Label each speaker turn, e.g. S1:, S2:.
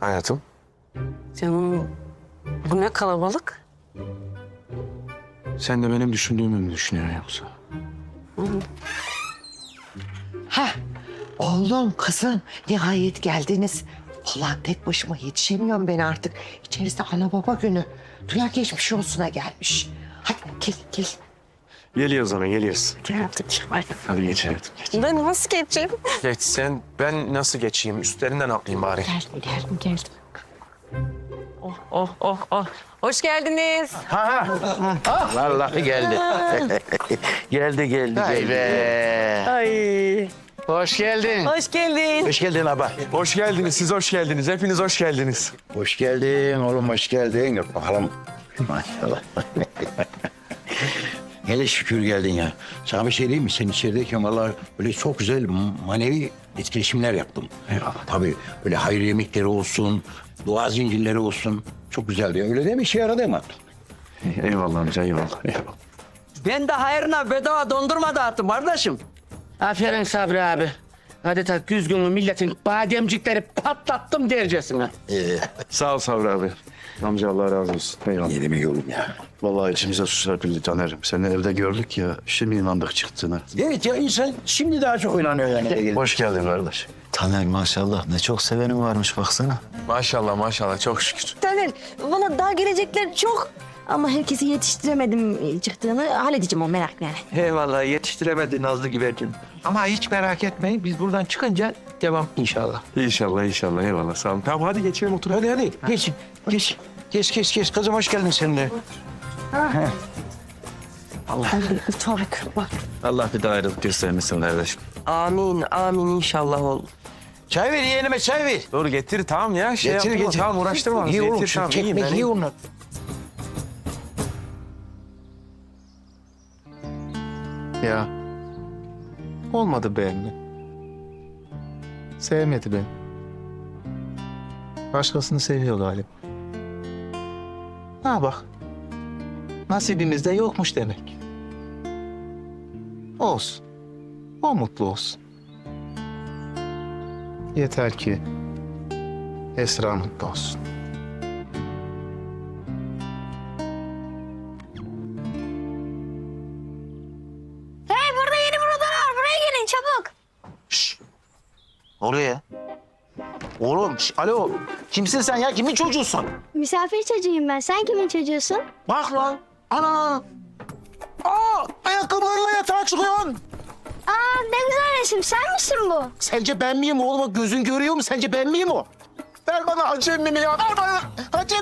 S1: Hayatım.
S2: Canım bu ne kalabalık?
S1: Sen de benim düşündüğümü mü düşünüyorsun yoksa?
S3: Ha, oğlum, kızım nihayet geldiniz. Ulan tek başıma yetişemiyorum ben artık. İçerisi ana baba günü. Duya geçmiş olsuna gelmiş. Hadi gel gel.
S1: Geliyoruz ana geliyoruz.
S2: Gel artık. Hadi.
S1: Hadi geç hayatım. Geç.
S2: Ben nasıl geçeyim?
S1: geç sen ben nasıl geçeyim? Üstlerinden atlayayım bari.
S2: Geldim geldim geldim. Oh oh oh oh. Hoş geldiniz.
S4: Vallahi geldi. geldi geldi geldi.
S2: Ay.
S4: Hoş geldin.
S2: Hoş geldin.
S4: Hoş geldin abi.
S1: Hoş geldiniz. Siz hoş geldiniz. Hepiniz hoş geldiniz.
S4: Hoş geldin oğlum hoş geldin. Gel bakalım. Maşallah. Hele şükür geldin ya. Sana bir şey diyeyim mi? Sen içerideyken vallahi böyle çok güzel manevi etkileşimler yaptım. Eyvallah. Tabii böyle hayır yemekleri olsun, dua zincirleri olsun. Çok güzeldi. Öyle değil mi? İşe yaradı mı?
S1: Eyvallah amca eyvallah. eyvallah.
S5: Ben de hayrına bedava dondurma dağıttım kardeşim.
S6: Aferin Sabri abi. Adeta güz günü milletin bademcikleri patlattım dercesine.
S1: Sağ ol Sabri abi. Amca Allah razı olsun. Eyvallah.
S4: Ne demek oğlum ya?
S7: Vallahi içimize su serpildi Taner'im. Seni evde gördük ya, şimdi inandık çıktığına.
S4: Evet ya insan şimdi daha çok oynanıyor yani.
S7: Hoş geldin kardeş.
S8: Taner maşallah ne çok sevenim varmış baksana.
S1: Maşallah maşallah çok şükür.
S9: Taner, valla daha gelecekler çok. Ama herkesi yetiştiremedim çıktığını halledeceğim o merak yani.
S5: Eyvallah yetiştiremedi Nazlı güvercin. Ama hiç merak etmeyin biz buradan çıkınca devam inşallah.
S1: İnşallah inşallah eyvallah sağ olun. Tamam hadi geçelim otur hadi hadi.
S4: Geç, geç, geç, geç, geç. Kızım hoş geldin sen de.
S9: Tarık bak.
S8: Allah bir daha ayrılık göstermesin kardeşim.
S5: Amin amin inşallah oğlum.
S4: Çay ver yeğenime çay ver.
S1: Dur getir tamam ya. Şey
S4: Getir,
S1: yapma,
S4: getir.
S1: Tamam uğraştırma.
S4: İyi oğlum,
S1: Getir,
S4: şu
S1: tamam, iyiyim
S4: çekmek
S1: ben,
S4: iyi
S1: iyiyim.
S4: onlar.
S8: Ya olmadı beğenme. Sevmedi beni. Başkasını seviyor galiba. Ha bak. Nasibimizde yokmuş demek. Olsun. O mutlu olsun. Yeter ki Esra mutlu olsun. Oraya. Oğlum, şş, alo. Kimsin sen ya? Kimin çocuğusun?
S9: Misafir çocuğuyum ben. Sen kimin çocuğusun?
S8: Bak lan. Ana. Aa, ayakkabılarla yatağa çıkıyorsun.
S9: Aa ne güzel resim. Sen misin bu?
S8: Sence ben miyim oğlum? Gözün görüyor mu? Sence ben miyim o? Ver bana acemimi ya. Ver bana acemimi.